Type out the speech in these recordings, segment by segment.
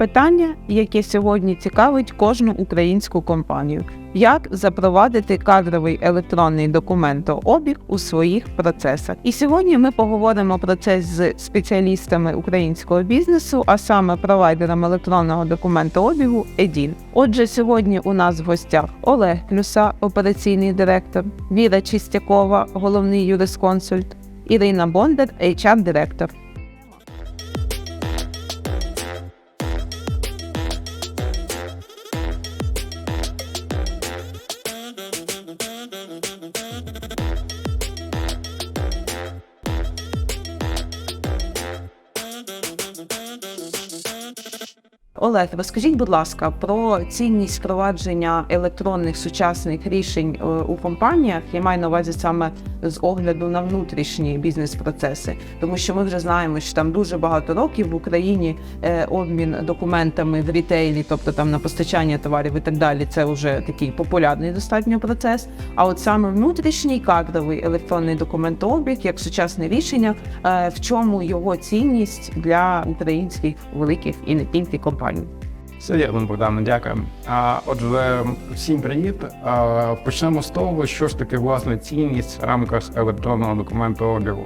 питання, яке сьогодні цікавить кожну українську компанію: як запровадити кадровий електронний документообіг у своїх процесах. І сьогодні ми поговоримо про це з спеціалістами українського бізнесу, а саме провайдером електронного документообігу ЕДІН. Отже, сьогодні у нас в гостях Олег Клюса, операційний директор, Віра Чистякова, головний юрисконсульт, Ірина Бондар, HR-директор. Олег, розкажіть, будь ласка, про цінність впровадження електронних сучасних рішень е, у компаніях. Я маю на увазі саме з огляду на внутрішні бізнес-процеси, тому що ми вже знаємо, що там дуже багато років в Україні е, обмін документами в рітейлі, тобто там на постачання товарів і так далі, це вже такий популярний достатньо процес. А от саме внутрішній кадровий електронний документообіг, як сучасне рішення, е, в чому його цінність для українських великих і не тільки компаній. Вірно, Богдане, дякую. А, отже, всім привіт. А, почнемо з того, що ж таке власне цінність в рамках електронного документообігу.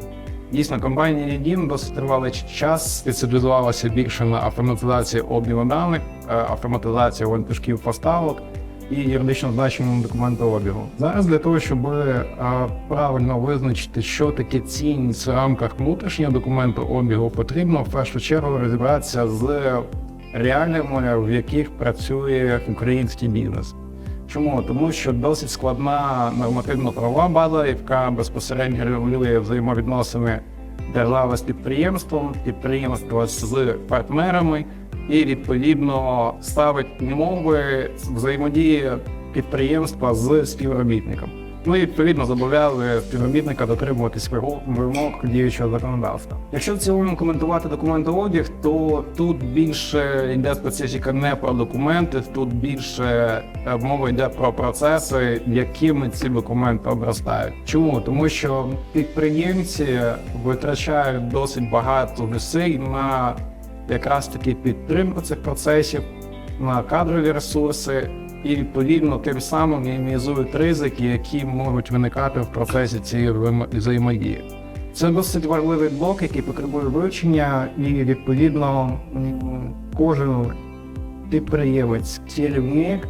Дійсно, компанія Єдін досить тривалий час спеціалізувалася більше на автоматизації обміну даних, е, автоматизації вантажків поставок і юридично значеному документообігу. Зараз для того, щоб е, правильно визначити, що таке цінність в рамках внутрішнього документообігу, потрібно в першу чергу розібратися з реаліями, в яких працює український бізнес. Чому? Тому що досить складна нормативно-правова база, яка безпосередньо регулює взаємовідносини держави з підприємством, підприємства з партнерами і відповідно ставить умови взаємодії підприємства з співробітником. І відповідно зобов'язує співробітника дотримуватись вимог вимог діючого законодавства. Якщо в цілому коментувати документообіг, то тут більше йде специфіка не про документи, тут більше е, мова йде про процеси, якими ці документи обростають. Чому? Тому що підприємці витрачають досить багато зусиль на якраз таки підтримку цих процесів, на кадрові ресурси і відповідно тим самим мінімізують ризики, які можуть виникати в процесі цієї взаємо- взаємодії. Це досить важливий блок, який потребує вивчення, і відповідно кожен підприємець, керівник,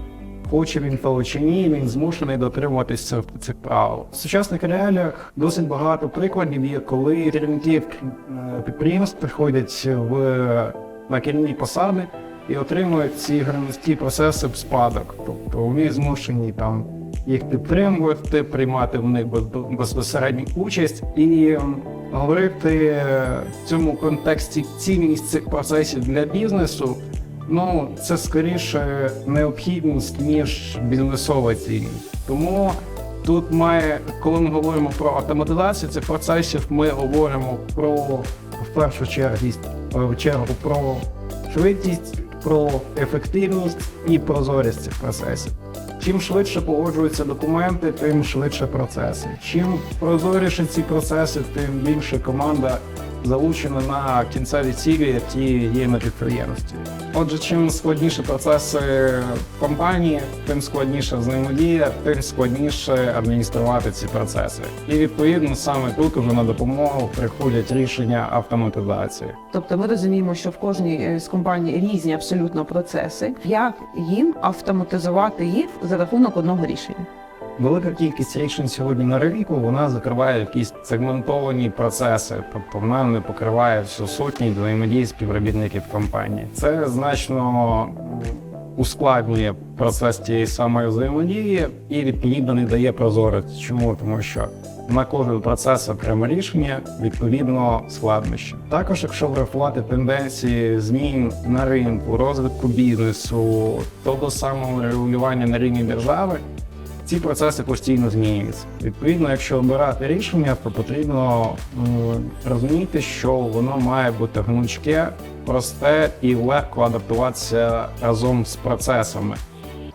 хоче він того чи ні, він змушений дотримуватися цих правил. В сучасних реаліях досить багато прикладів є, коли керівники е, підприємств приходять в на керівні посади і отримують ці громадські процеси в спадок. Тобто вони змушені там їх підтримувати, приймати в них безпосередню участь і говорити в цьому контексті цінність цих процесів для бізнесу. Ну, це скоріше необхідність, ніж бізнесова цінність. Тому тут має, коли ми говоримо про автоматизацію цих процесів, ми говоримо про в першу чергу, чергу про швидкість, про ефективність і прозорість цих процесів. Чим швидше погоджуються документи, тим швидше процеси. Чим прозоріше ці процеси, тим більше команда залучена на кінцеві цілі, які є на підприємстві. Отже, чим складніші процеси компанії, тим складніша взаємодія, тим складніше адмініструвати ці процеси. І відповідно саме тут уже на допомогу приходять рішення автоматизації. Тобто ми розуміємо, що в кожній е, з компаній різні абсолютно процеси. Як їм автоматизувати їх за рахунок одного рішення? Велика кількість рішень сьогодні на ринку вона закриває якісь сегментовані процеси, тобто вона не покриває всю сотні взаємодії співробітників компанії. Це значно ускладнює процес тієї самої взаємодії і відповідно не дає прозорості. Чому? Тому що на кожен процес окреме рішення відповідно складнощі. Також, якщо врахувати тенденції змін на ринку, розвитку бізнесу, того самого регулювання на рівні держави. Ці процеси постійно змінюються. Відповідно, якщо обирати рішення, то потрібно розуміти, що воно має бути гнучке, просте і легко адаптуватися разом з процесами.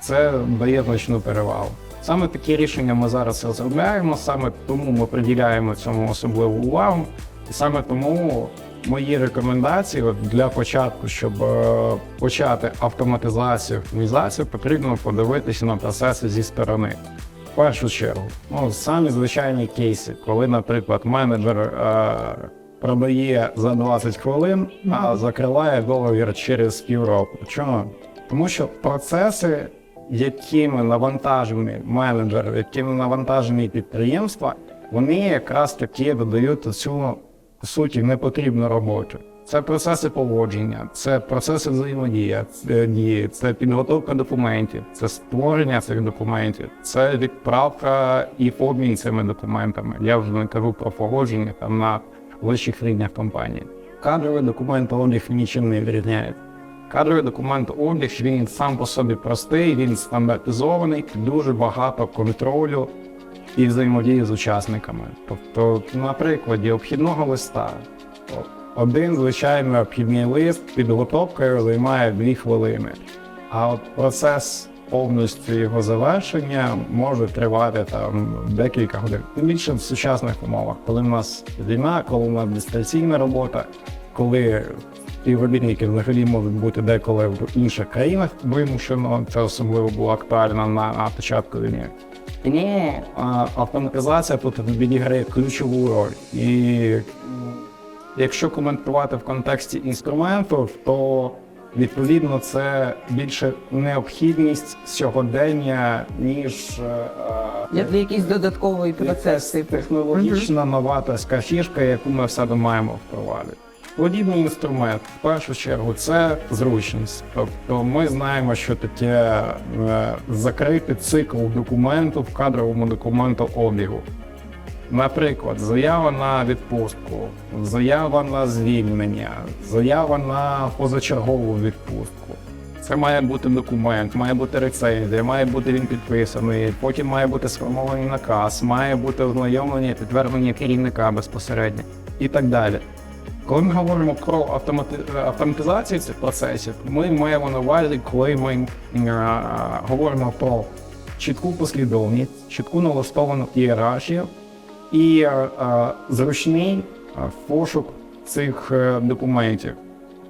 Це дає значну перевагу. Саме такі рішення ми зараз розробляємо, саме тому ми приділяємо цьому особливу увагу, і саме тому мої рекомендації от для початку, щоб е, почати автоматизацію, оптимізацію, потрібно подивитися на процеси зі сторони. В першу чергу, ну, самі звичайні кейси, коли, наприклад, менеджер е, продає за 20 хвилин, а закриває договір через півроку. Чому? Тому що процеси, якими навантажені менеджери, якими навантажені підприємства, вони якраз таки додають цю по суті непотрібну роботу. Це процеси поводження, це процеси взаємодії, це це підготовка документів, це створення цих документів, це відправка і обмін цими документами. Я вже не кажу про поводження там на вищих рівнях компанії. Кадровий документ обіг нічим не відрізняється. Кадровий документ обіг він сам по собі простий, він стандартизований, дуже багато контролю і взаємодії з учасниками. Тобто, на прикладі обхідного листа, один звичайно обхідний лист підготовкою займає дві хвилини. А от процес повністю його завершення може тривати там декілька годин. Тим більше в сучасних умовах, коли в нас війна, коли в нас дистанційна робота, коли співробітники взагалі можуть бути деколи в інших країнах вимушено, це особливо було актуально на, на початку війни. Тому автоматизація тут відіграє ключову роль. І якщо коментувати в контексті інструменту, то відповідно це більше необхідність сьогодення, ніж е, Як якісь додаткові процеси. технологічна новаторська фішка, яку ми в себе маємо впровадити. Подібний інструмент, в першу чергу, це зручність. Тобто ми знаємо, що таке е, закрити цикл документу в кадровому документу обігу. Наприклад, заява на відпустку, заява на звільнення, заява на позачергову відпустку. Це має бути документ, має бути рецензія, має бути він підписаний, потім має бути сформований наказ, має бути ознайомлення, підтвердження керівника безпосередньо і так далі. Коли ми говоримо про автомати- автоматизацію цих процесів, ми маємо на увазі, коли ми е, говоримо про чітку послідовність, чітку налаштовану ієрархію і е, е, зручний е, пошук цих е, документів.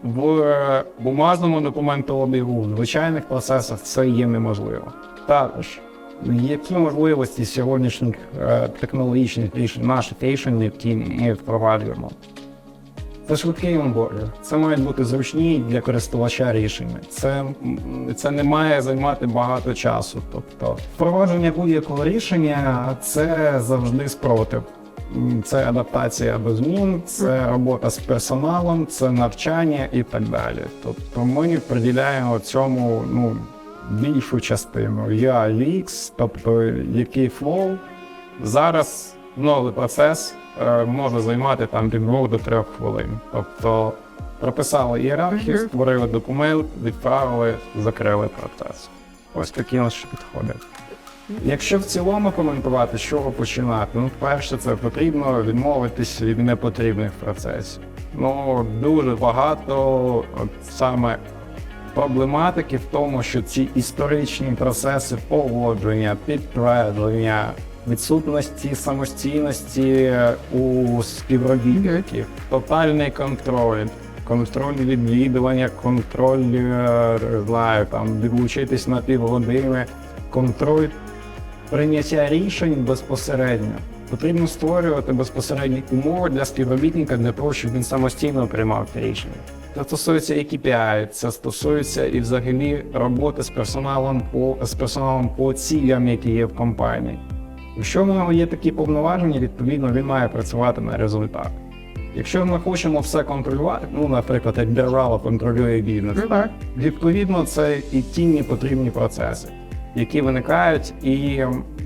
В е, бумажному документообігу, в звичайних процесах це є неможливо. Також які можливості сьогоднішніх е, технологічних рішень, наших рішень, які ми впроваджуємо? Це швидкий онбординг. Це мають бути зручні для користувача рішення. Це, це не має займати багато часу. Тобто впровадження будь-якого рішення це завжди спротив. Це адаптація до змін, це робота з персоналом, це навчання і так далі. Тобто ми приділяємо цьому ну, більшу частину. Я UX, тобто який флоу. Зараз новий процес е, може займати там від 2 до 3 хвилин. Тобто прописали ієрархію, створили документ, відправили, закрили процес. Ось такі наші підходи. Якщо в цілому коментувати, з чого починати, ну перше, це потрібно відмовитись від непотрібних процесів. Ну дуже багато от, саме проблематики в тому, що ці історичні процеси погодження, підтвердження, відсутності самостійності у співробітників, тотальний контроль, контроль відвідування, контроль е, знаю, там відлучитись на півгодини, контроль прийняття рішень безпосередньо. Потрібно створювати безпосередні умови для співробітника для того, щоб він самостійно приймав рішення. Це стосується і KPI, це стосується і взагалі роботи з персоналом по з персоналом по цілям, які є в компанії. Якщо в нього є такі повноваження, відповідно він має працювати на результат. Якщо ми хочемо все контролювати, ну, наприклад, як держава контролює бізнес, Ну, так. відповідно, це і ті непотрібні процеси, які виникають і,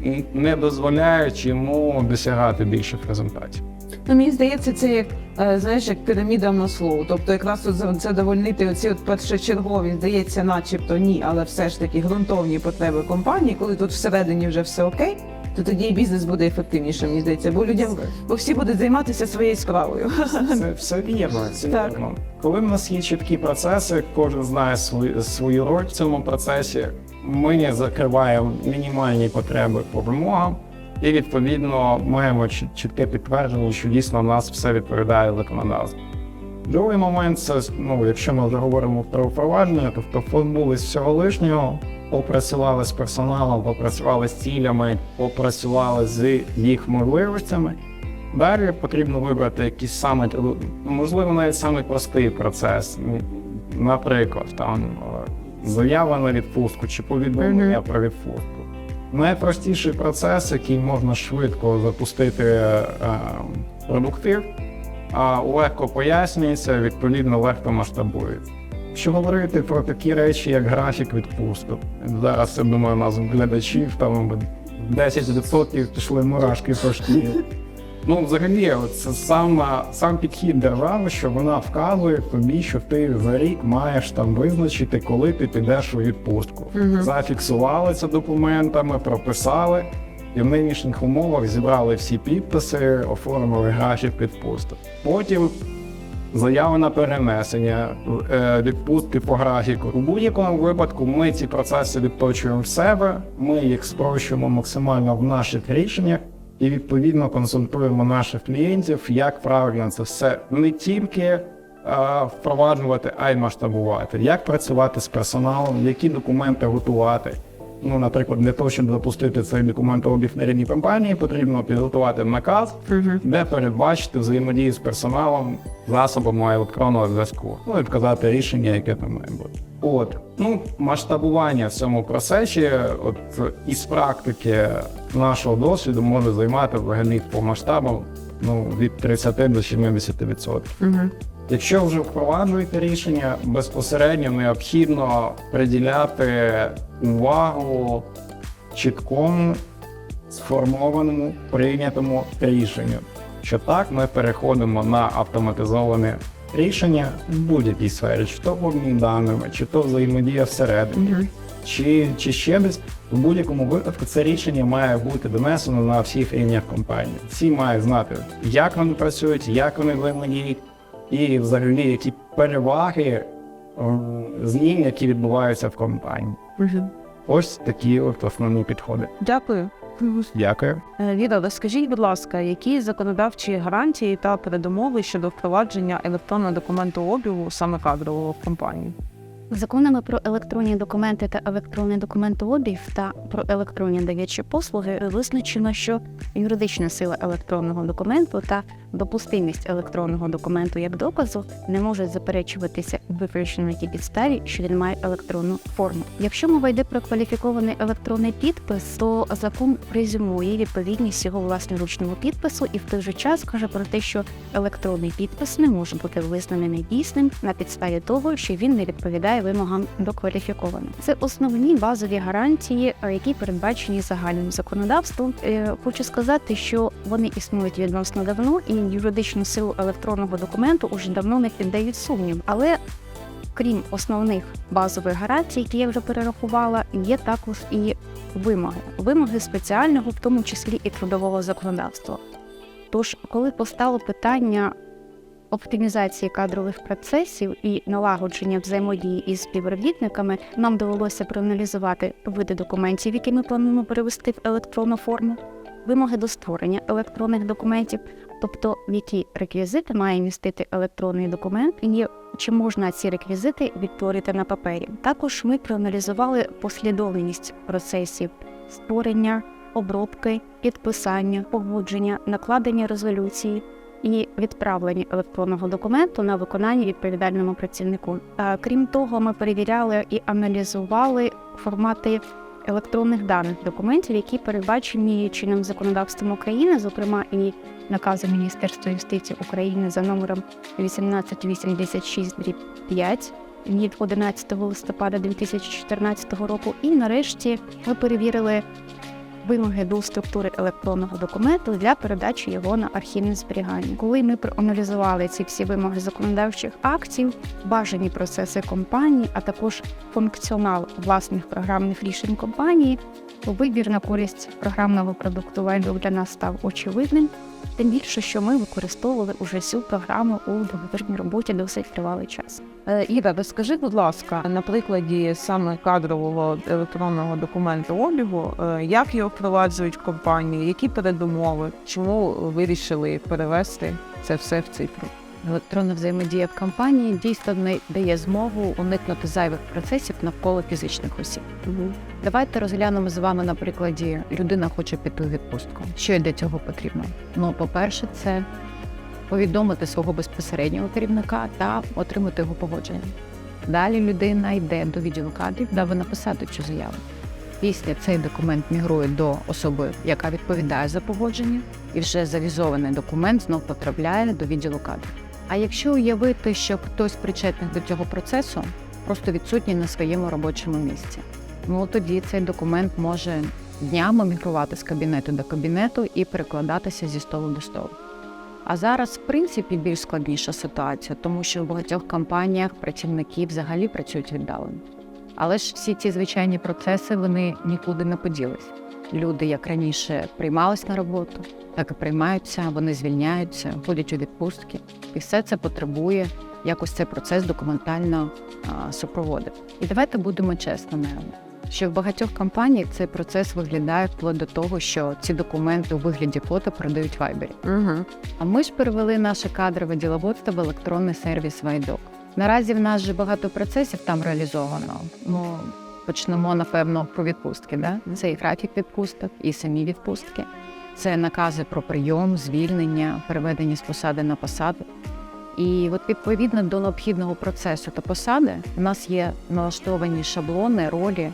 і не дозволяють йому досягати більших результатів. Ну, мені здається, це як е, знаєш, як піраміда Маслоу. Тобто, якраз тут за- задовольнити оці от першочергові, здається, начебто ні, але все ж таки ґрунтовні потреби компанії, коли тут всередині вже все окей. То тоді і бізнес буде ефективніше, мені здається, бо людям, бо всі будуть займатися своєю справою. Це все вірно. Це Так. вірно. Коли в нас є чіткі процеси, кожен знає свою, свою роль в цьому процесі. Ми не закриваємо мінімальні потреби по вимогам, і відповідно маємо чітке підтвердження, що дійсно в нас все відповідає законодавству. Другий момент це ну, якщо ми вже говоримо про впровадження, тобто позбулись всього лишнього, попрацювали з персоналом, попрацювали з цілями, попрацювали з їх можливостями. Далі потрібно вибрати якийсь саме можливо навіть самий простий процес. Наприклад, там е, заява на відпустку чи повідомлення про відпустку. Найпростіший процес, який можна швидко запустити е, продуктив, а легко пояснюється, відповідно легко масштабується. Якщо говорити про такі речі, як графік відпусток, зараз я думаю, нас глядачів там 10% пішли мурашки по шкірі. Ну, взагалі, це сам, сам підхід держави, що вона вказує тобі, що ти за рік маєш там визначити, коли ти підеш у відпустку. Зафіксували це документами, прописали, і в нинішніх умовах зібрали всі підписи, оформили графік відпусток. Потім заяви на перенесення, е, відпустки по графіку. У будь-якому випадку ми ці процеси відточуємо в себе, ми їх спрощуємо максимально в наших рішеннях і відповідно консультуємо наших клієнтів, як правильно це все не тільки е, впроваджувати, а й масштабувати, як працювати з персоналом, які документи готувати. Ну, наприклад, для того, щоб запустити цей документообіг на рівні компанії, потрібно підготувати наказ, де передбачити взаємодію з персоналом засобами електронного зв'язку. Ну і вказати рішення, яке там має бути. От ну масштабування в цьому процесі, от із практики нашого досвіду може займати взагалі по масштабам ну від 30 до 70%. Якщо вже впроваджуєте рішення, безпосередньо необхідно приділяти увагу чіткому, сформованому, прийнятому рішенню. Що так, ми переходимо на автоматизоване рішення в будь-якій сфері, чи то обмін даними, чи то взаємодія всередині, чи, чи ще десь. В будь-якому випадку це рішення має бути донесено на всіх рівнях компанії. Всі мають знати, як вони працюють, як вони взаємодіють, і взагалі які переваги змін, які відбуваються в компанії. Ось такі от основні підходи. Дякую. Дякую. Е, Віра, розкажіть, будь ласка, які законодавчі гарантії та передумови щодо впровадження електронного документообігу саме кадрового в компанії? Законами про електронні документи та електронний документообіг та про електронні довірчі послуги визначено, що юридична сила електронного документу та допустимість електронного документу як доказу не можуть заперечуватися виключно на тій підставі, що він має електронну форму. Якщо мова йде про кваліфікований електронний підпис, то закон презюмує відповідність його власноручному підпису і в той же час каже про те, що електронний підпис не може бути визнаний недійсним на підставі того, що він не відповідає вимогам до кваліфікованого. Це основні базові гарантії, е, які передбачені загальним законодавством. Е, Хочу сказати, що вони існують відносно давно, і юридичну силу електронного документу уже давно не піддають сумнів. Але крім основних базових гарантій, які я вже перерахувала, є також і вимоги. Вимоги спеціального, в тому числі і трудового законодавства. Тож, коли постало питання оптимізації кадрових процесів і налагодження взаємодії із співробітниками, нам довелося проаналізувати види документів, які ми плануємо перевести в електронну форму, вимоги до створення електронних документів, тобто які реквізити має містити електронний документ, і чи можна ці реквізити відтворити на папері. Також ми проаналізували послідовність процесів створення, обробки, підписання, погодження, накладення резолюції і відправлення електронного документу на виконання відповідальному працівнику. А, Крім того, ми перевіряли і аналізували формати електронних даних документів, які передбачені чинним законодавством України, зокрема і наказом Міністерства юстиції України за номером 1886 5 від 11 листопада 2014 року. І нарешті ми перевірили вимоги до структури електронного документу для передачі його на архівне зберігання. Коли ми проаналізували ці всі вимоги законодавчих актів, бажані процеси компанії, а також функціонал власних програмних рішень компанії, вибір на користь програмного продукту Windowс для нас став очевидним. Тим більше, що ми використовували уже цю програму у договірній роботі досить тривалий час. Е, Іра, розкажи, будь ласка, на прикладі саме кадрового електронного документу обігу, е, як його впроваджують компанії, які передумови, чому вирішили перевести це все в цифру? Електронна взаємодія в компанії дійсно не дає змогу уникнути зайвих процесів навколо фізичних осіб. Давайте розглянемо з вами на прикладі людина хоче піти у відпустку. Що їй для цього потрібно? Ну, по-перше, це повідомити свого безпосереднього керівника та отримати його погодження. Далі людина йде до відділу кадрів, даби написати цю заяву. Після цей документ мігрує до особи, яка відповідає за погодження, і вже завізований документ знов потрапляє до відділу кадрів. А якщо уявити, що хтось причетний до цього процесу просто відсутній на своєму робочому місці, ну тоді цей документ може днями мігрувати з кабінету до кабінету і перекладатися зі столу до столу. А зараз, в принципі, більш складніша ситуація, тому що в багатьох компаніях працівники взагалі працюють віддалено. Але ж всі ці звичайні процеси вони нікуди не поділись. Люди, як раніше, приймались на роботу, так і приймаються, вони звільняються, ходять у відпустки, і все це потребує якось цей процес документально а, супроводити. І давайте будемо чесними, що в багатьох компаніях цей процес виглядає вплоть до того, що ці документи у вигляді фото передають в Viber. Угу. А ми ж перевели наше кадрове діловодство в електронний сервіс Вайдок. Наразі в нас же багато процесів там реалізовано. Ну почнемо напевно про відпустки. Да? Це і графік відпусток, і самі відпустки. Це накази про прийом, звільнення, переведення з посади на посаду. І от відповідно до необхідного процесу та посади у нас є налаштовані шаблони, ролі,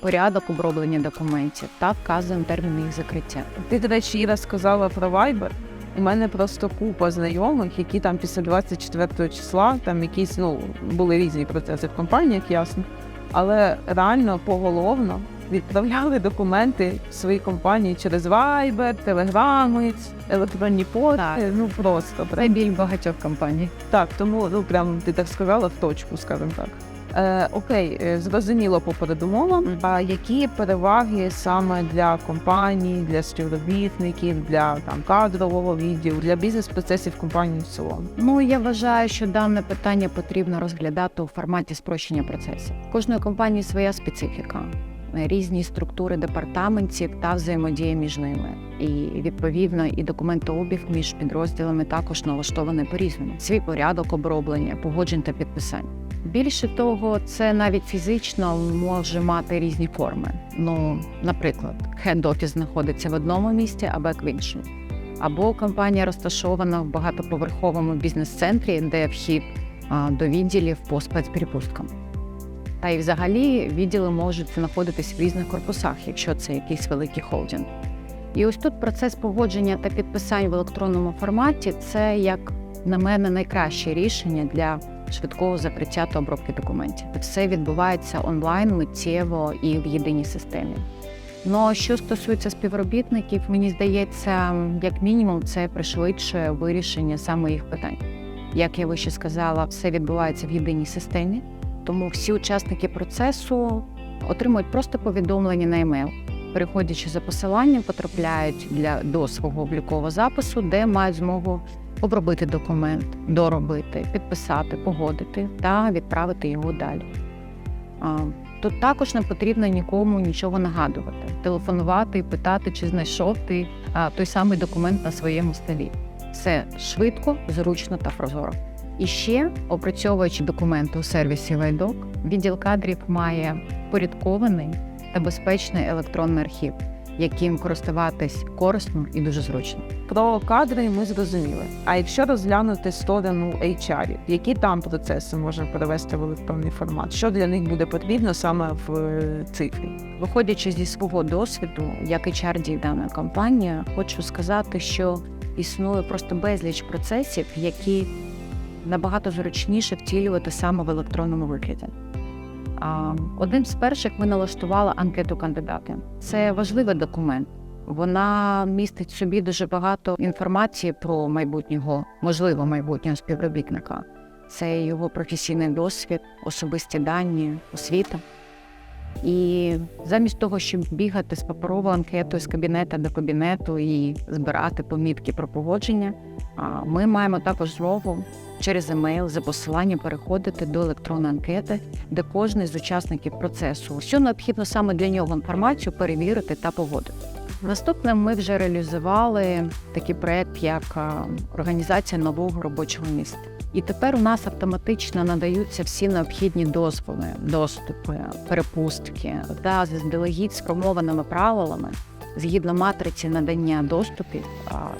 порядок оброблення документів та вказуємо терміни їх закриття. Ти, до речі, Іра сказала про Viber. У мене просто купа знайомих, які там після 24 числа там якісь ну були різні процеси в компаніях, ясно. Але реально поголовно відправляли документи в свої компанії через Viber, телеграми, електронні пошти. Так. Ну просто Це біль багатьох компаній. так. Тому ну прям ти так сказала в точку, скажімо так. Е, окей, е, зрозуміло по передумовам. Мгм. А які переваги саме для компаній, для співробітників, для там кадрового відділу, для бізнес-процесів компанії в цілому? Ну я вважаю, що дане питання потрібно розглядати у форматі спрощення процесів. Кожної компанії своя специфіка, різні структури департаментів та взаємодія між ними. І відповідно і документообіг між підрозділами також налаштований по-різному. Свій порядок оброблення, погоджень та підписань. Більше того, це навіть фізично може мати різні форми. Ну, наприклад, хед-офіс знаходиться в одному місці, а бек в іншому. Або компанія розташована в багатоповерховому бізнес-центрі, де вхід до відділів по спецперепусткам. Та й взагалі відділи можуть знаходитись в різних корпусах, якщо це якийсь великий холдинг. І ось тут процес погодження та підписань в електронному форматі це, як на мене, найкраще рішення для швидкого закриття та обробки документів. Все відбувається онлайн, миттєво і в єдиній системі. Ну що стосується співробітників, мені здається, як мінімум, це пришвидшує вирішення саме їх питань. Як я вище сказала, все відбувається в єдиній системі, тому всі учасники процесу отримують просто повідомлення на емейл. Переходячи за посиланням, потрапляють для до свого облікового запису, де мають змогу обробити документ, доробити, підписати, погодити та відправити його далі. Тут також не потрібно нікому нічого нагадувати, телефонувати і питати, чи знайшов ти той самий документ на своєму столі. Все швидко, зручно та прозоро. І ще, опрацьовуючи документи у сервісі Вайдок, відділ кадрів має порядкований та безпечний електронний архів, яким користуватись корисно і дуже зручно. Про кадри ми зрозуміли. А якщо розглянути сторону HR, які там процеси можна перевести в електронний формат? Що для них буде потрібно саме в е, цифрі? Виходячи зі свого досвіду, як HRD дана компанія, хочу сказати, що існує просто безліч процесів, які набагато зручніше втілювати саме в електронному вигляді. Одним з перших ми налаштували анкету кандидата. Це важливий документ. Вона містить собі дуже багато інформації про майбутнього, можливо, майбутнього співробітника. Це його професійний досвід, особисті дані, освіта. І замість того, щоб бігати з паперовою анкетою з кабінету до кабінету і збирати помітки про погодження, ми маємо також змогу через емейл за посиланням переходити до електронної анкети, де кожен з учасників процесу, що необхідно саме для нього інформацію перевірити та погодити. Наступним ми вже реалізували такий проект, як організація нового робочого місця. І тепер у нас автоматично надаються всі необхідні дозволи, доступи, перепустки та заздалегідь сформованими правилами згідно матриці надання доступів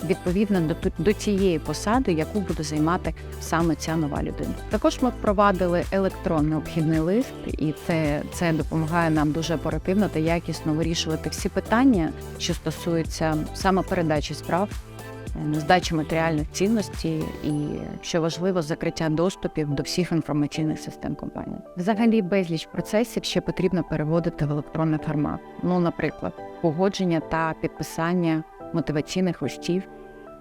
відповідно до, до цієї посади, яку буде займати саме ця нова людина. Також ми впровадили електронний обхідний лист, і це, це допомагає нам дуже оперативно та якісно вирішувати всі питання, що стосуються саме передачі справ. Здачі матеріальних цінностей і, що важливо, закриття доступів до всіх інформаційних систем компанії. Взагалі, безліч процесів ще потрібно переводити в електронний формат. Ну, наприклад, погодження та підписання мотиваційних листів,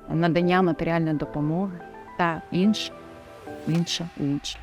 надання матеріальної допомоги та інше, інше, інше.